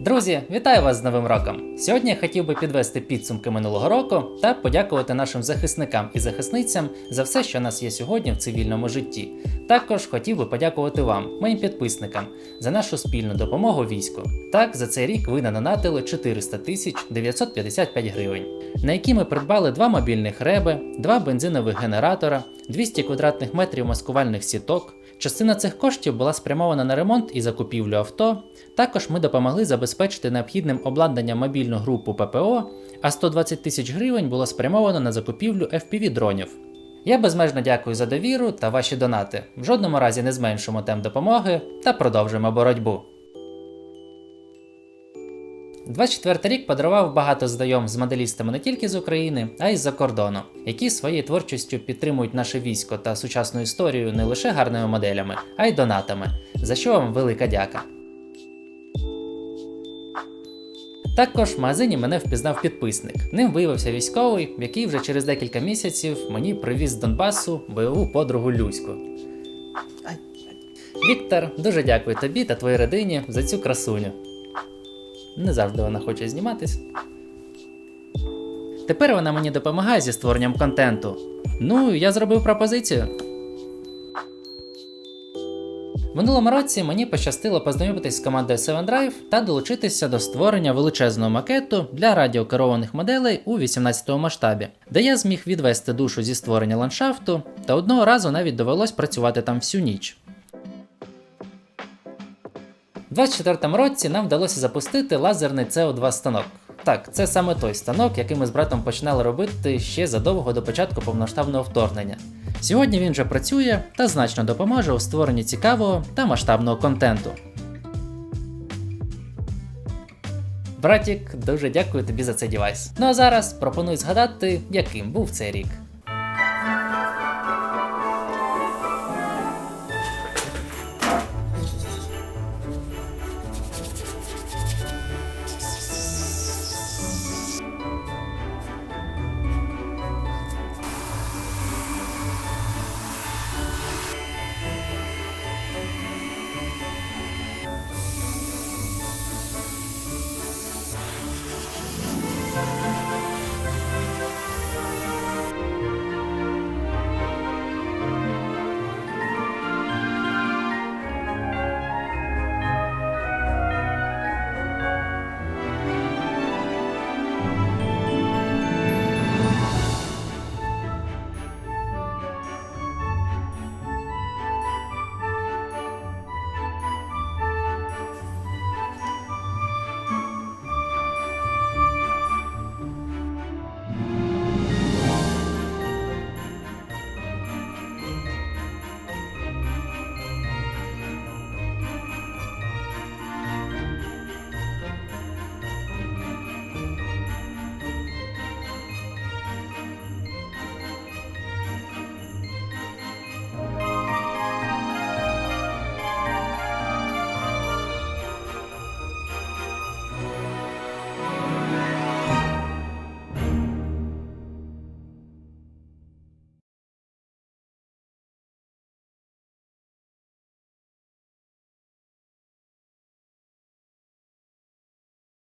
Друзі, вітаю вас з Новим роком! Сьогодні я хотів би підвести підсумки минулого року та подякувати нашим захисникам і захисницям за все, що нас є сьогодні в цивільному житті. Також хотів би подякувати вам, моїм підписникам, за нашу спільну допомогу війську. Так, за цей рік ви надонатили 400 тисяч 955 гривень, на які ми придбали два мобільних реби, два бензинових генератора, 200 квадратних метрів маскувальних сіток. Частина цих коштів була спрямована на ремонт і закупівлю авто. Також ми допомогли забезпечити необхідним обладнанням мобільну групу ППО, а 120 тисяч гривень було спрямовано на закупівлю FPV дронів. Я безмежно дякую за довіру та ваші донати. В жодному разі не зменшимо темп допомоги та продовжуємо боротьбу. 24 рік подарував багато знайом з моделістами не тільки з України, а й з-за кордону, які своєю творчістю підтримують наше військо та сучасну історію не лише гарними моделями, а й донатами, за що вам велика дяка. Також в магазині мене впізнав підписник. Ним виявився військовий, який вже через декілька місяців мені привіз з Донбасу бойову подругу Люську. Віктор, дуже дякую тобі та твоїй родині за цю красуню. Не завжди вона хоче зніматись. Тепер вона мені допомагає зі створенням контенту. Ну, я зробив пропозицію. Минулому році мені пощастило познайомитись з командою 7Drive та долучитися до створення величезного макету для радіокерованих моделей у 18 масштабі, де я зміг відвести душу зі створення ландшафту, та одного разу навіть довелось працювати там всю ніч. У 24 році нам вдалося запустити лазерний CO2 станок. Так, це саме той станок, який ми з братом починали робити ще задовго до початку повноштабного вторгнення. Сьогодні він вже працює та значно допоможе у створенні цікавого та масштабного контенту. Братік, дуже дякую тобі за цей девайс. Ну а зараз пропоную згадати, яким був цей рік.